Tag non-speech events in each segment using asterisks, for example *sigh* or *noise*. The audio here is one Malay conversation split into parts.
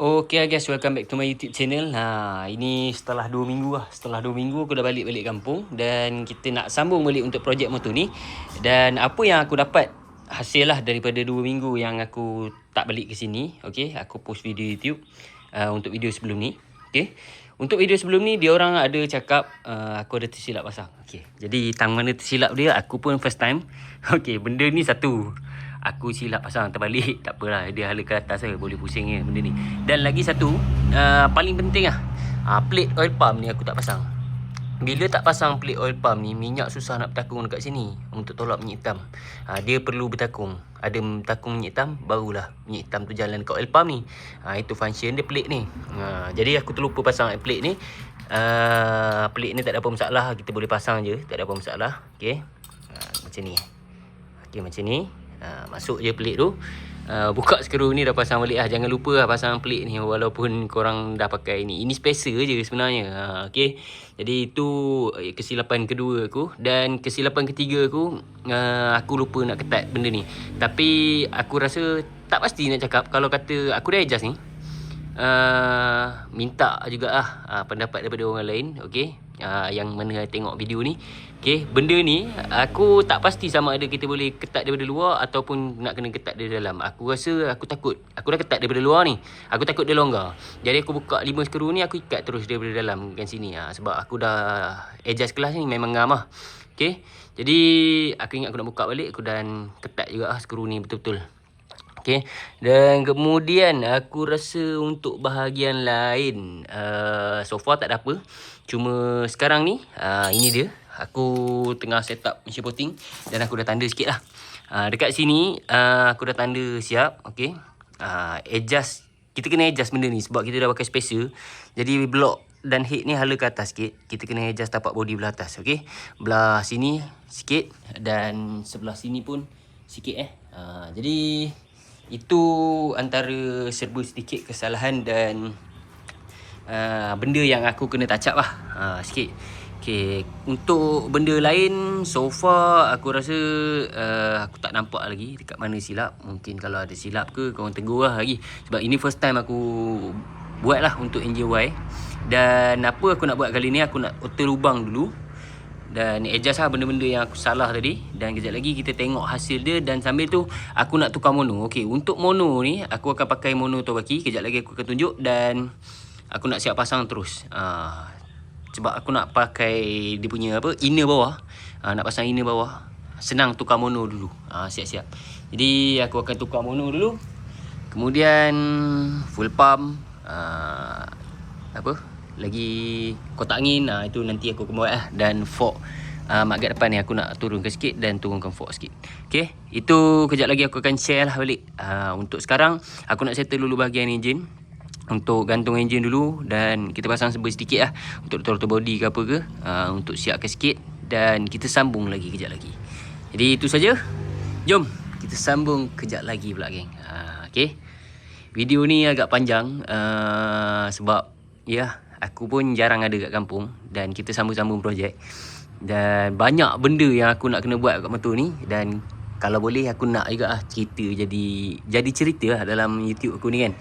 Okay guys, welcome back to my YouTube channel. Ha, ini setelah 2 minggu lah. Setelah 2 minggu aku dah balik-balik kampung dan kita nak sambung balik untuk projek motor ni. Dan apa yang aku dapat hasil lah daripada 2 minggu yang aku tak balik ke sini. Okay, aku post video YouTube uh, untuk video sebelum ni. Okay. Untuk video sebelum ni dia orang ada cakap uh, aku ada tersilap pasang. Okay. Jadi tang mana tersilap dia aku pun first time. *laughs* Okay, benda ni satu aku silap pasang terbalik. *laughs* Tak apalah dia hala ke atas saya. Boleh pusing je benda ni. Dan lagi satu uh, paling penting lah. Uh, plate oil pump ni aku tak pasang. Bila tak pasang plate oil pump ni minyak susah nak bertakung dekat sini untuk tolak minyak hitam. Uh, dia perlu bertakung. Ada bertakung minyak hitam barulah minyak hitam tu jalan dekat oil pump ni. Uh, itu function dia plate ni. Uh, jadi aku terlupa pasang plate ni. Uh, plate ni tak ada apa masalah. Kita boleh pasang je tak ada apa masalah. Okay. uh, macam ni. Okay macam ni Ha, masuk je pelik tu. Uh, buka skru ni dah pasang balik lah. Jangan lupa lah pasang pelik ni walaupun korang dah pakai ni. Ini spacer je sebenarnya. Ha, okay. Jadi itu eh, kesilapan kedua aku. Dan kesilapan ketiga aku, uh, aku lupa nak ketat benda ni. Tapi aku rasa tak pasti nak cakap. Kalau kata aku dah adjust ni. Uh, minta jugalah uh, pendapat daripada orang lain. Okay uh, yang mana tengok video ni. Okey, benda ni aku tak pasti sama ada kita boleh ketat daripada luar ataupun nak kena ketat dari dalam. Aku rasa aku takut. Aku dah ketat daripada luar ni. Aku takut dia longgar. Jadi aku buka lima skru ni aku ikat terus daripada dalam kan sini ha, sebab aku dah adjust kelas ni memang ngam ah. Okey. Jadi aku ingat aku nak buka balik aku dan ketat juga ah skru ni betul-betul. Okay. Dan kemudian aku rasa untuk bahagian lain uh, so far tak ada apa. Cuma sekarang ni uh, ini dia. Aku tengah set up mesin potting dan aku dah tanda sikit lah. Uh, dekat sini uh, aku dah tanda siap. Okay. Uh, adjust. Kita kena adjust benda ni sebab kita dah pakai spacer. Jadi block dan head ni hala ke atas sikit. Kita kena adjust tapak body belah atas. Okay. Belah sini sikit dan sebelah sini pun sikit eh. Uh, jadi itu antara serba sedikit kesalahan dan uh, benda yang aku kena touch up lah. Uh, sikit. Okay, untuk benda lain so far aku rasa uh, aku tak nampak lagi dekat mana silap. Mungkin kalau ada silap ke kau tegur lah lagi. Sebab ini first time aku buat lah untuk NJY dan apa aku nak buat kali ni aku nak auto lubang dulu dan adjust lah benda-benda yang aku salah tadi. Dan kejap lagi kita tengok hasil dia. Dan sambil tu aku nak tukar mono. Okay untuk mono ni aku akan pakai mono Tobaki. Kejap lagi aku akan tunjuk. Dan aku nak siap pasang terus. Uh, Sebab aku nak pakai dia punya apa Inner bawah. Uh, Nak pasang inner bawah. Senang tukar mono dulu. Uh, Siap-siap. Jadi aku akan tukar mono dulu. Kemudian full pump. Uh, Apa lagi kotak angin uh, itu nanti aku akan buat lah dan fork uh, magnet depan ni aku nak turunkan sikit dan turunkan fork sikit. Ok itu kejap lagi aku akan share lah balik. Uh, untuk sekarang aku nak settle dulu bahagian enjin. Untuk gantung enjin dulu dan kita pasang sebab sedikit lah untuk throttle body ke apa ke uh, untuk siapkan sikit dan kita sambung lagi kejap lagi. Jadi itu saja. Jom kita sambung kejap lagi pula geng. Uh, ok video ni agak panjang uh, sebab ya yeah, aku pun jarang ada kat kampung dan kita sambung-sambung projek. Dan banyak benda yang aku nak kena buat kat motor ni dan kalau boleh aku nak juga lah cerita jadi jadi cerita lah dalam YouTube aku ni kan.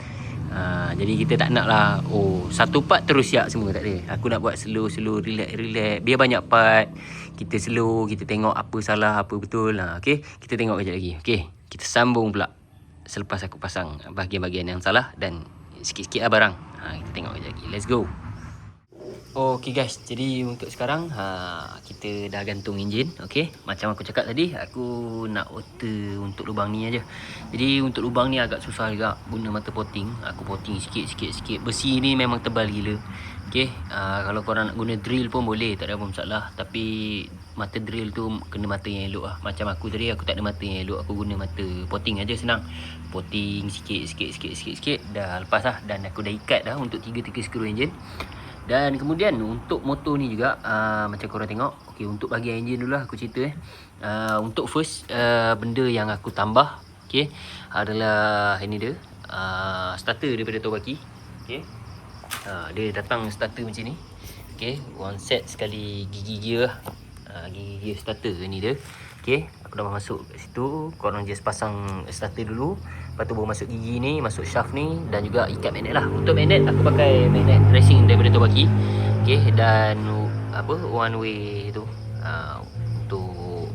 Ha, jadi kita tak nak lah oh satu part terus siap semua tak ada. Aku nak buat slow slow relax relax. Biar banyak part kita slow kita tengok apa salah apa betul. Lah okay? kita tengok kejap lagi okay? kita sambung pula selepas aku pasang bahagian-bahagian yang salah dan sikit-sikit lah barang. Ha, kita tengok kejap lagi. Let's go Okay guys, jadi untuk sekarang ha, kita dah gantung enjin okay? Macam aku cakap tadi, aku nak water untuk lubang ni aja. Jadi untuk lubang ni agak susah juga guna mata potting. Aku potting sikit-sikit-sikit Besi ni memang tebal gila okay? ha, Kalau korang nak guna drill pun boleh, tak ada apa masalah. Tapi mata drill tu kena mata yang elok lah. Macam aku tadi, aku tak ada mata yang elok. Aku guna mata potting aja senang. Potting sikit-sikit-sikit-sikit Dah lepas lah, dan aku dah ikat dah untuk 3-3 skru enjin dan kemudian untuk motor ni juga uh, Macam korang tengok okay, Untuk bahagian enjin dulu lah aku cerita eh. uh, Untuk first uh, benda yang aku tambah okay, Adalah ini dia uh, Starter daripada Tobaki okay. uh, Dia datang starter macam ni okay. One set sekali gigi gear uh, Gigi gear starter ni dia okay. Aku dah masuk kat situ Korang just pasang starter dulu Lepas tu baru masuk gigi ni, masuk shaft ni dan juga ikat magnet lah. Untuk magnet aku pakai magnet racing daripada Tobaki. Okay, dan apa one way tu uh, untuk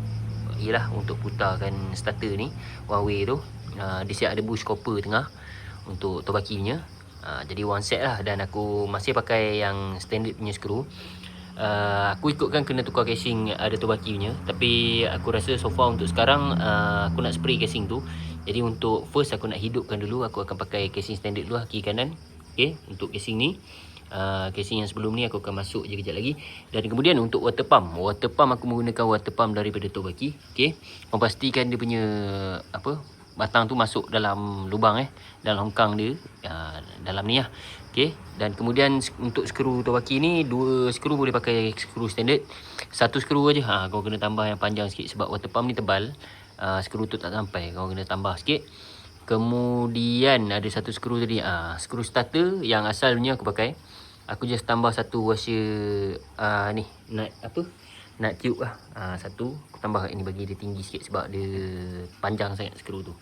ialah untuk putarkan starter ni one way tu uh, dia siap ada bush copper tengah untuk Tobaki punya uh, jadi one set lah dan aku masih pakai yang standard punya screw uh, aku ikutkan kena tukar casing ada Tobaki punya tapi aku rasa so far untuk sekarang uh, aku nak spray casing tu jadi untuk first aku nak hidupkan dulu aku akan pakai casing standard dulu kiri kanan. Okay, untuk casing ni. Uh, casing yang sebelum ni aku akan masuk je kejap lagi. Dan kemudian untuk water pump. Water pump aku menggunakan water pump daripada Tobaki okey memastikan dia punya apa batang tu masuk dalam lubang eh dalam kang dia. Uh, dalam ni lah. Okey dan kemudian untuk skru Tobaki ni dua skru boleh pakai skru standard. Satu skru aja ha kau kena tambah yang panjang sikit sebab water pump ni tebal uh, skru tu tak sampai. Kau kena tambah sikit. Kemudian ada satu skru tadi. Ah skru starter yang asalnya aku pakai. Aku just tambah satu washer uh, ni. Nut apa? Nut tube lah. Uh, satu. Aku tambah. Ini bagi dia tinggi sikit sebab dia panjang sangat skru tu.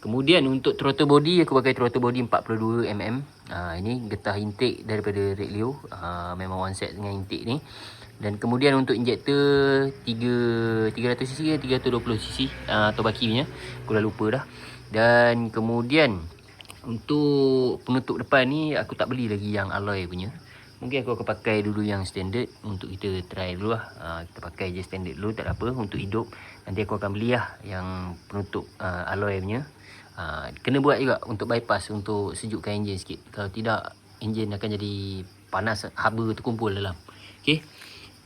Kemudian untuk throttle body aku pakai throttle body 42mm uh, ini getah intake daripada Red Leo. Uh, memang one set dengan intake ni dan kemudian untuk injector 3 300cc ke 320cc uh, atau baki punya aku dah lupa dah dan kemudian untuk penutup depan ni aku tak beli lagi yang alloy punya. Mungkin aku akan pakai dulu yang standard untuk kita try dulu lah. Uh, kita pakai je standard dulu tak apa untuk hidup. Nanti aku akan beli lah yang penutup uh, alloy punya. Uh, kena buat juga untuk bypass untuk sejukkan enjin sikit. Kalau tidak enjin akan jadi panas haba terkumpul dalam. Okay.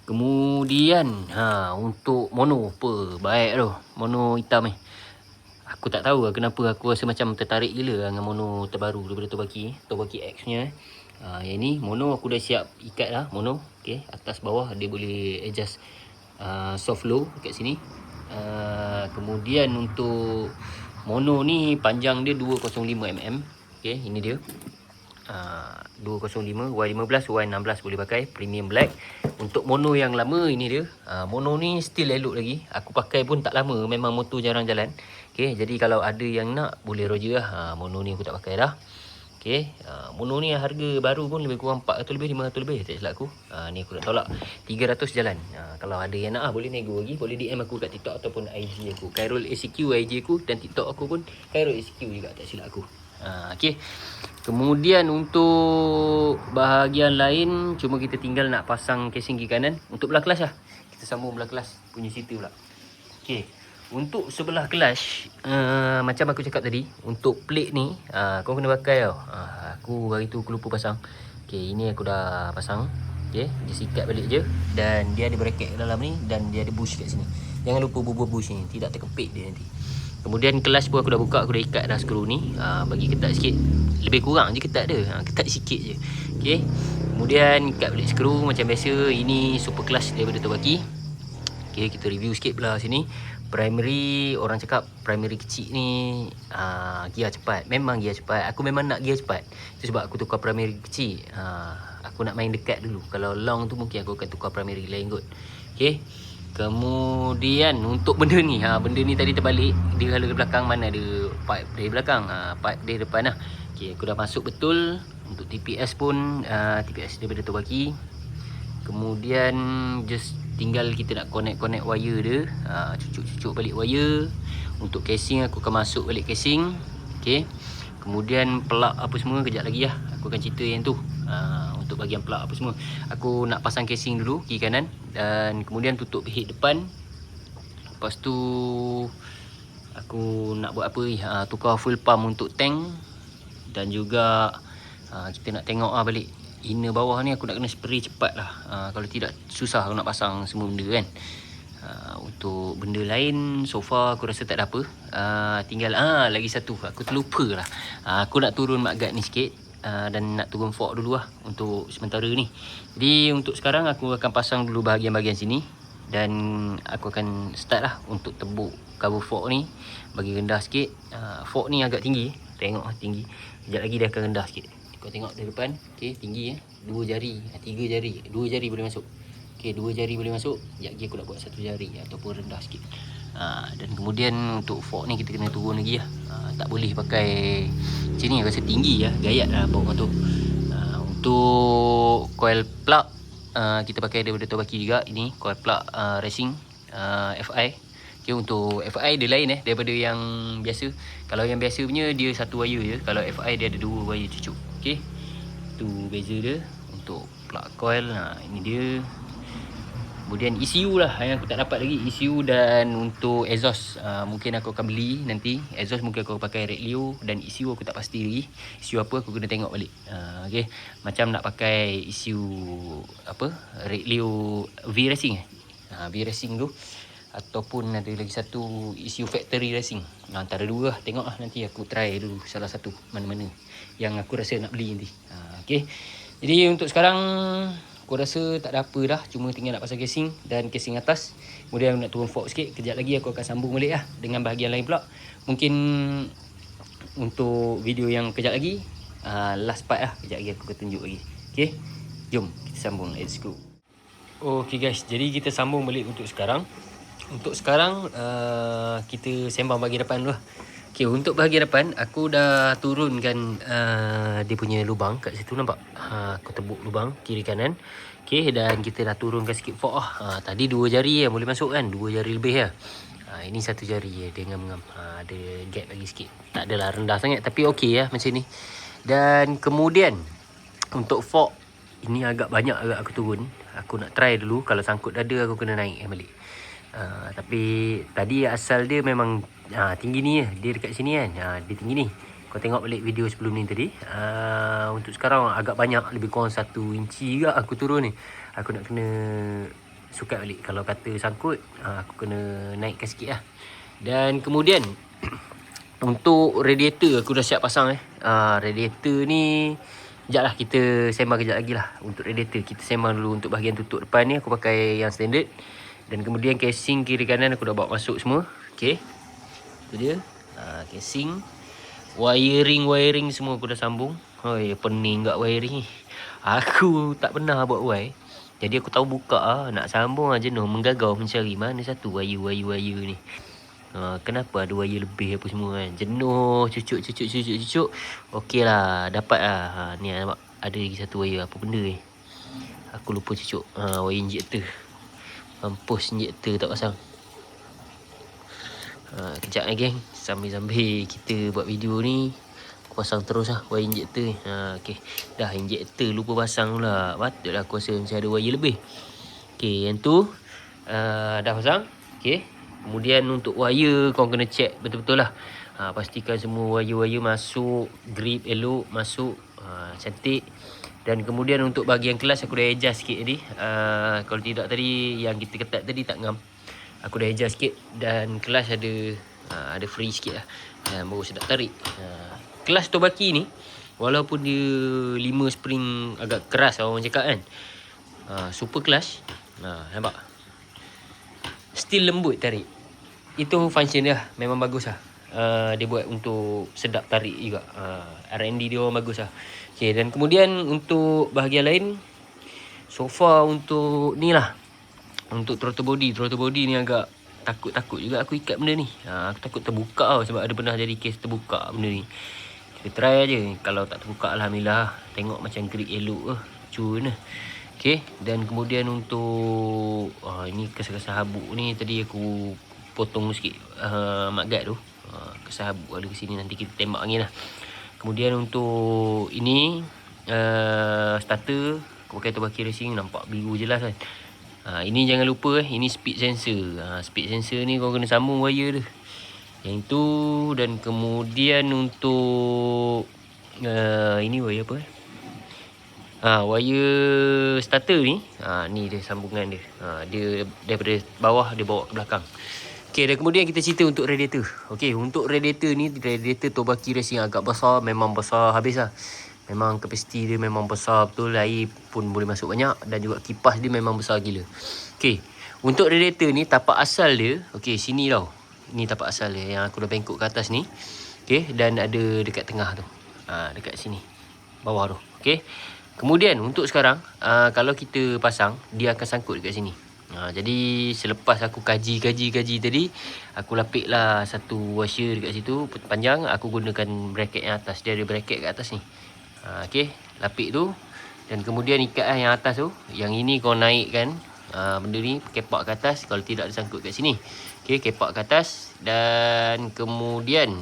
Kemudian ha, untuk mono apa baik tu. Mono hitam ni. Eh aku tak tahu lah kenapa aku rasa macam tertarik gila lah dengan mono terbaru daripada Tobaki Tobaki X punya uh, yang ni mono aku dah siap ikat lah mono okay. atas bawah dia boleh adjust uh, soft low kat sini uh, kemudian untuk mono ni panjang dia 205mm okay, ini dia uh, 205 Y15 Y16 boleh pakai premium black untuk mono yang lama ini dia uh, mono ni still elok lagi aku pakai pun tak lama memang motor jarang jalan Okay, jadi kalau ada yang nak boleh roger lah. Ha, mono ni aku tak pakai dah. Okay, ha, mono ni harga baru pun lebih kurang 400 lebih 500 lebih tak silap aku. Ha, ni aku nak tolak 300 jalan. Ha, kalau ada yang nak ah boleh nego lagi, boleh DM aku kat TikTok ataupun IG aku. Khairul ACQ IG aku dan TikTok aku pun Khairul ACQ juga tak silap aku. Ha, okay. Kemudian untuk bahagian lain cuma kita tinggal nak pasang casing kiri kanan untuk belah kelas lah. Kita sambung belah kelas punya cerita pula. Okay. Untuk sebelah clutch uh, Macam aku cakap tadi Untuk plate ni uh, Kau kena pakai tau uh, Aku hari tu aku lupa pasang Okay ini aku dah pasang Okay Dia sikat balik je Dan dia ada bracket dalam ni Dan dia ada bush kat sini Jangan lupa bubuh bush ni Tidak terkepit dia nanti Kemudian kelas pun aku dah buka Aku dah ikat dah skru ni. Uh, Bagi ketat sikit. Lebih kurang je ketat dia. Uh, Ketat sikit je. Okay Kemudian ikat balik skru Macam biasa Ini super clutch daripada Tobaki. Okay kita review sikit pula sini. Primary orang cakap primary kecil ni uh, gear cepat. Memang gear cepat. Aku memang nak gear cepat. Itu sebab aku tukar primary kecil. Uh, aku nak main dekat dulu. Kalau long tu mungkin aku akan tukar primary lain kot. Okey kemudian untuk benda ni ha benda ni tadi terbalik. Dia kalau di belakang mana ada pipe dari belakang? Ha pipe dari depan lah. Okey aku dah masuk betul. Untuk TPS pun uh, TPS daripada tu bagi kemudian just tinggal kita nak connect-connect wire dia. Ha, cucuk-cucuk balik wire. Untuk casing aku akan masuk balik casing. Ok kemudian pelak apa semua kejap lagi lah. Aku akan cerita yang tu. ha, untuk bahagian pelak apa semua. Aku nak pasang casing dulu kiri kanan dan kemudian tutup head depan. Lepas tu aku nak buat apa ha, tukar full pump untuk tank dan juga ha, kita nak tengok lah balik inner bawah ni aku nak kena spray cepat lah. Uh, kalau tidak susah aku nak pasang semua benda kan. Uh, untuk benda lain so far aku rasa tak ada apa. Uh, tinggal ah lagi satu. Aku terlupa lah. Uh, aku nak turun mat guard ni sikit uh, dan nak turun fork dulu lah untuk sementara ni. Jadi untuk sekarang aku akan pasang dulu bahagian-bahagian sini dan aku akan start lah untuk tebuk cover fork ni. Bagi rendah sikit. Uh, fork ni agak tinggi. Tengok tinggi. Sekejap lagi dia akan rendah sikit. Kau tengok dari depan. Okey tinggi ya. Dua jari. Ah, tiga jari. Dua jari boleh masuk. Okey dua jari boleh masuk. Sekejap lagi aku nak buat satu jari ataupun rendah sikit ha, dan kemudian untuk fork ni kita kena turun lagi lah ha, tak boleh pakai macam ni rasa tinggi lah gayat lah bawa tu ha, untuk coil plug uh, kita pakai daripada Tobaki juga ini coil plug uh, racing uh, FI Okay, untuk FI dia lain eh daripada yang biasa. Kalau yang biasa punya dia satu wire je. Kalau FI dia ada dua wire cucuk. Okey. Tu beza dia untuk plug coil. Ha, ini dia. Kemudian ECU lah yang aku tak dapat lagi ECU dan untuk exhaust uh, mungkin aku akan beli nanti. Exhaust mungkin aku pakai Red Leo dan ECU aku tak pasti lagi. ECU apa aku kena tengok balik. Uh, okay. macam nak pakai ECU apa? Red Leo V Racing eh? Uh, V Racing tu. Ataupun ada lagi satu ECU Factory Racing. Uh, antara dua lah. Tengok lah nanti aku try dulu salah satu mana-mana yang aku rasa nak beli nanti. Uh, okay. jadi untuk sekarang Aku rasa tak ada apa dah Cuma tinggal nak pasang casing Dan casing atas. Kemudian nak turun fork sikit Kejap lagi aku akan sambung balik lah Dengan bahagian lain pula. Mungkin Untuk video yang kejap lagi uh, Last part lah Kejap lagi aku akan tunjuk lagi Okay Jom kita sambung Let's go. Okay guys Jadi kita sambung balik untuk sekarang. Untuk sekarang uh, Kita sembang bagi depan dulu lah Okay, untuk bahagian depan aku dah turunkan uh, dia punya lubang kat situ nampak. Ha aku tebuk lubang kiri kanan. Okay, dan kita dah turunkan sikit fork ah. Ha, tadi dua jari yang boleh masuk kan, dua jari lebih lah. Ha, ini satu jari ya dengan mengam. Ha, ada gap lagi sikit. Tak adalah rendah sangat tapi okey ya macam ni. Dan kemudian untuk fork ini agak banyak agak aku turun. Aku nak try dulu kalau sangkut dada aku kena naik balik. Uh, tapi tadi asal dia memang uh, tinggi ni. Dia dekat sini kan. Uh, dia tinggi ni. Kau tengok balik video sebelum ni tadi. Uh, untuk sekarang agak banyak. Lebih kurang satu inci juga aku turun ni. Aku nak kena sukat balik. Kalau kata sangkut, uh, aku kena naikkan sikit lah. Dan kemudian, *clears throat* untuk radiator aku dah siap pasang eh. Uh, radiator ni, sekejap lah kita sembang kejap lagi lah. Untuk radiator, kita sembang dulu untuk bahagian tutup depan ni. Aku pakai yang standard. Dan kemudian casing kiri kanan aku dah bawa masuk semua. Okay. Itu dia. Ha, casing. Wiring-wiring semua aku dah sambung. Hoi, pening kat wiring. Aku tak pernah buat wire. Jadi aku tahu buka ah nak sambung ah jenuh menggagau mencari mana satu wire-wire-wire ni. Ha, kenapa ada wire lebih apa semua kan? Jenuh cucuk cucuk cucuk cucuk. Okeylah, dapat ah. Ha, ni nampak ada lagi satu wire apa benda ni. Aku lupa cucuk. Ha, wire injector. Mampus injektor tak pasang ha, Kejap lah geng. Sambil-sambil kita buat video ni Aku pasang terus lah wire injektor ni. Ha, okay. Dah injektor lupa pasang pula. Patutlah aku rasa macam ada wire lebih. Okay yang tu uh, Dah pasang. Okay Kemudian untuk wire kau kena check betul-betul lah. Ha, Pastikan semua wire-wire masuk Grip elok masuk. Ha, Cantik. Dan kemudian untuk bahagian kelas aku dah adjust sikit tadi. Uh, kalau tidak tadi yang kita ketat tadi tak ngam. Aku dah adjust sikit dan kelas ada uh, ada free sikit lah. Dan baru sedap tarik. Uh, kelas Tobaki ni walaupun dia 5 spring agak keras orang cakap kan. Uh, super clutch. Uh, nampak? Still lembut tarik. Itu function dia memang bagus lah. Uh, dia buat untuk sedap tarik juga. Uh, R&D dia orang bagus lah. Okay, dan kemudian untuk bahagian lain So far untuk ni lah Untuk throttle body Throttle body ni agak takut-takut juga aku ikat benda ni. Ha, Aku takut terbuka tau Sebab ada pernah jadi case terbuka benda ni. Kita try aja Kalau tak terbuka Alhamdulillah. Tengok macam grip elok ke Cun. Okay Dan kemudian untuk uh, Ini kesah-kesah habuk ni Tadi aku potong sikit uh, Mat guard tu. Uh, Kesah habuk ada ke sini Nanti kita tembak angin lah. Kemudian untuk ini uh, starter aku pakai Tobaki Racing nampak biru jelas kan. Ha, ini jangan lupa eh ini speed sensor. Ha, speed sensor ni kau kena sambung wire dia. Yang itu dan kemudian untuk uh, ini wire apa eh? Ha, wire starter ni, ha, ni dia sambungan dia. Ha, dia daripada bawah dia bawa ke belakang. Okey, dan kemudian kita cerita untuk radiator. Okey, untuk radiator ni, radiator Tobaki Racing agak besar, memang besar habis lah. Memang kapasiti dia memang besar betul, air pun boleh masuk banyak dan juga kipas dia memang besar gila. Okey, untuk radiator ni, tapak asal dia, okey, sini tau. Ni tapak asal dia yang aku dah bengkok ke atas ni. Okey, dan ada dekat tengah tu. Ha, dekat sini. Bawah tu. Okey. Kemudian untuk sekarang, uh, kalau kita pasang, dia akan sangkut dekat sini. Ha, jadi selepas aku kaji-kaji-kaji tadi Aku lapik lah satu washer dekat situ Panjang Aku gunakan bracket yang atas Dia ada bracket kat atas ni ha, Okay Lapik tu. Dan kemudian ikat lah yang atas tu. Yang ini kau naikkan. Ha, Benda ni kepak ke atas Kalau tidak disangkut kat sini. Okay kepak ke atas. Dan kemudian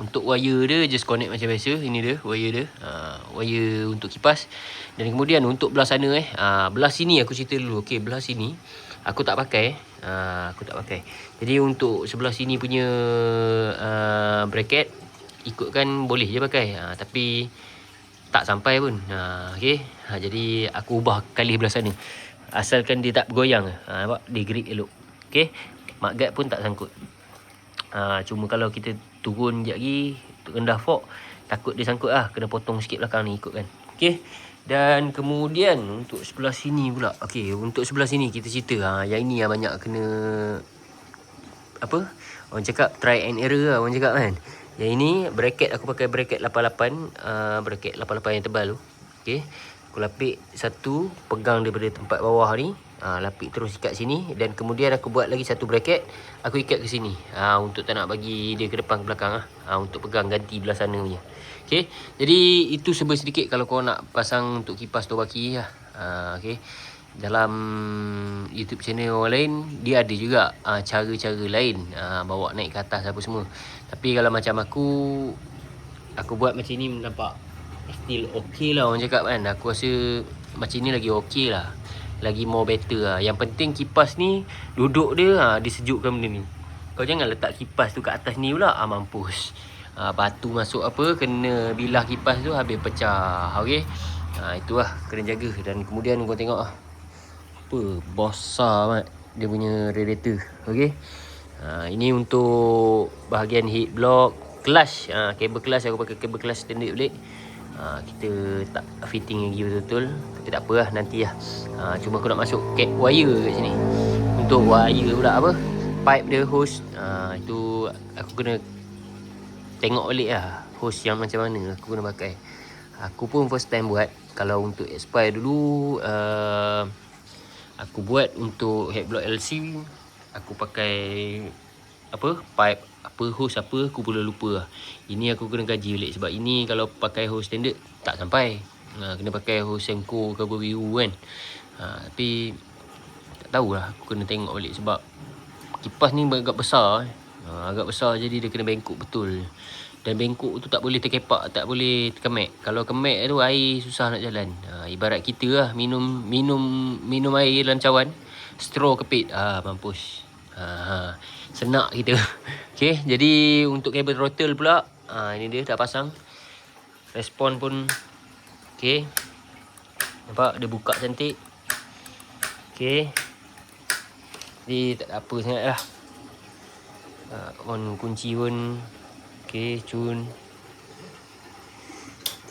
untuk wire dia just connect macam biasa. Ini dia wire dia. Uh, wire untuk kipas. Dan kemudian untuk belah sana eh. Uh, belah sini aku cerita dulu. Okey belah sini. Aku tak pakai uh, aku tak pakai. Jadi untuk sebelah sini punya uh, bracket ikutkan boleh je pakai. Uh, tapi tak sampai pun. Uh, okey. Uh, jadi aku ubah kali belah sana. Asalkan dia tak bergoyang. Uh, nampak? Dia grip elok. Okey. Mak pun tak sangkut. Ha, cuma kalau kita turun sekejap lagi rendah fork takut dia sangkut lah. Kena potong sikit belakang ni ikut kan ok dan kemudian untuk sebelah sini pula. Ok untuk sebelah sini kita cerita. Ha, yang ini yang banyak kena apa? Orang cakap try and error lah orang cakap kan yang ini bracket aku pakai bracket 88 uh, bracket 88 yang tebal tu. Ok aku lapik satu pegang daripada tempat bawah ni. Ha, lapik terus ikat sini. Dan kemudian aku buat lagi satu bracket aku ikat ke sini. Ha, untuk tak nak bagi dia ke depan ke belakang ha, untuk pegang ganti belah sana punya. Okay. jadi itu sebab sedikit kalau kau nak pasang untuk kipas tobaki lah. ha, okay. Dalam YouTube channel orang lain dia ada juga ha, cara-cara lain ha, bawa naik ke atas apa semua tapi kalau macam aku aku buat macam ni nampak still okay lah orang cakap kan aku rasa macam ni lagi okay lah lagi more better lah. Yang penting kipas ni duduk dia ha, disejukkan benda ni. Kau jangan letak kipas tu kat atas ni pula. Ah mampus. Ha, batu masuk apa kena bilah kipas tu habis pecah. Okey. Ha, itulah kena jaga dan kemudian kau tengok ah. Apa besar mat dia punya radiator. Okey. Ha, ini untuk bahagian heat block clutch. Ha, kabel clutch aku pakai kabel clutch standard balik. Ha, kita tak fitting lagi betul-betul. Tapi tak apalah nanti lah. Ha, cuma aku nak masuk cap wire kat sini. Untuk wire pula apa? Pipe dia hose. Ha, itu aku kena tengok balik lah hose yang macam mana aku kena pakai. Aku pun first time buat. Kalau untuk expire dulu uh, aku buat untuk head block LC aku pakai apa pipe apa hose apa aku pula lupa lah. Ini aku kena kaji balik sebab ini kalau pakai hose standard tak sampai. Ha, kena pakai hose Senko ke apa biru kan. Ha, tapi tak tahulah aku kena tengok balik sebab kipas ni agak besar. Eh. Ha, agak besar jadi dia kena bengkok betul. Dan bengkok tu tak boleh terkepak, tak boleh kemek. Kalau kemek tu air susah nak jalan. Ha, ibarat kita lah minum minum minum air dalam cawan. Straw kepit. Ah mampus. Ha, ha senak kita. *laughs* Okey, jadi untuk kabel throttle pula, ha, ini dia dah pasang. Respon pun okey. Nampak dia buka cantik. Okey. Jadi tak ada apa sangatlah. Ha, on kunci pun okey, cun.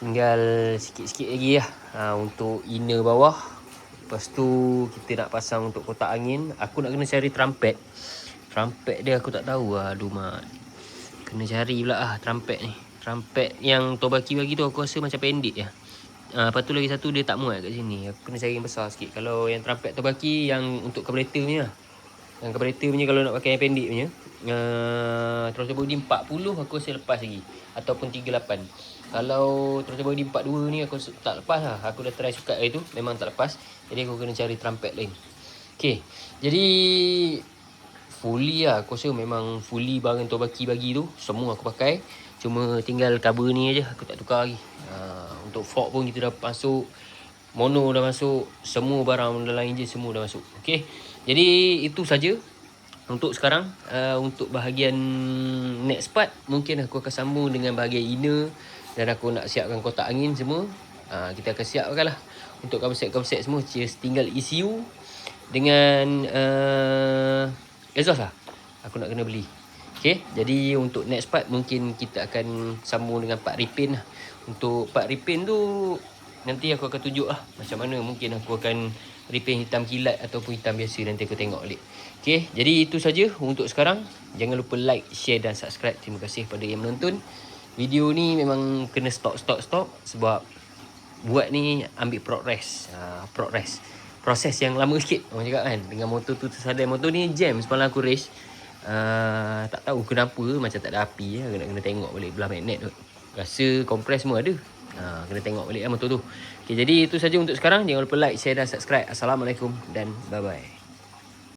Tinggal sikit-sikit lagi lah ha, untuk inner bawah. Lepas tu kita nak pasang untuk kotak angin. Aku nak kena cari trumpet. Trumpet dia aku tak tahu lah Aduh mak Kena cari pula lah trumpet ni. Trumpet yang Tobaki bagi tu aku rasa macam pendek je. Uh, lepas tu lagi satu dia tak muat kat sini. Aku kena cari yang besar sikit. Kalau yang trumpet Tobaki yang untuk carburetor punya. Yang carburetor punya kalau nak pakai yang pendek punya. Uh, Throttle body 40 aku rasa lepas lagi. Ataupun 38 Kalau throttle body 42 ni aku tak lepas lah. Aku dah try sukat hari tu Memang tak lepas. Jadi aku kena cari trumpet lain. Okay Jadi fully lah. Aku rasa memang fully barang Tobaki bagi tu semua aku pakai. Cuma tinggal cover ni aja aku tak tukar lagi. Uh, untuk fork pun kita dah masuk. Mono dah masuk. Semua barang dalam enjin semua dah masuk. Okey jadi itu saja untuk sekarang. Uh, untuk bahagian next part mungkin aku akan sambung dengan bahagian inner dan aku nak siapkan kotak angin semua uh, kita akan siapkan lah untuk cover set cover set semua just tinggal ECU dengan uh, exhaust lah aku nak kena beli Okay, jadi untuk next part mungkin kita akan sambung dengan part repaint lah. Untuk part repaint tu nanti aku akan tunjuk lah macam mana mungkin aku akan repaint hitam kilat ataupun hitam biasa nanti aku tengok balik. Okay, jadi itu saja untuk sekarang. Jangan lupa like, share dan subscribe. Terima kasih kepada yang menonton. Video ni memang kena stop, stop, stop sebab buat ni ambil progress. Uh, progress. proses yang lama sikit orang cakap kan. Dengan motor tu tersadai motor ni jam semalam aku race. Uh, tak tahu kenapa macam tak ada api ya. kena kena tengok balik belah magnet tu. Rasa kompres semua ada. Uh, kena tengok balik lah motor tu. Okay, jadi itu saja untuk sekarang. Jangan lupa like share dan subscribe. Assalamualaikum dan bye bye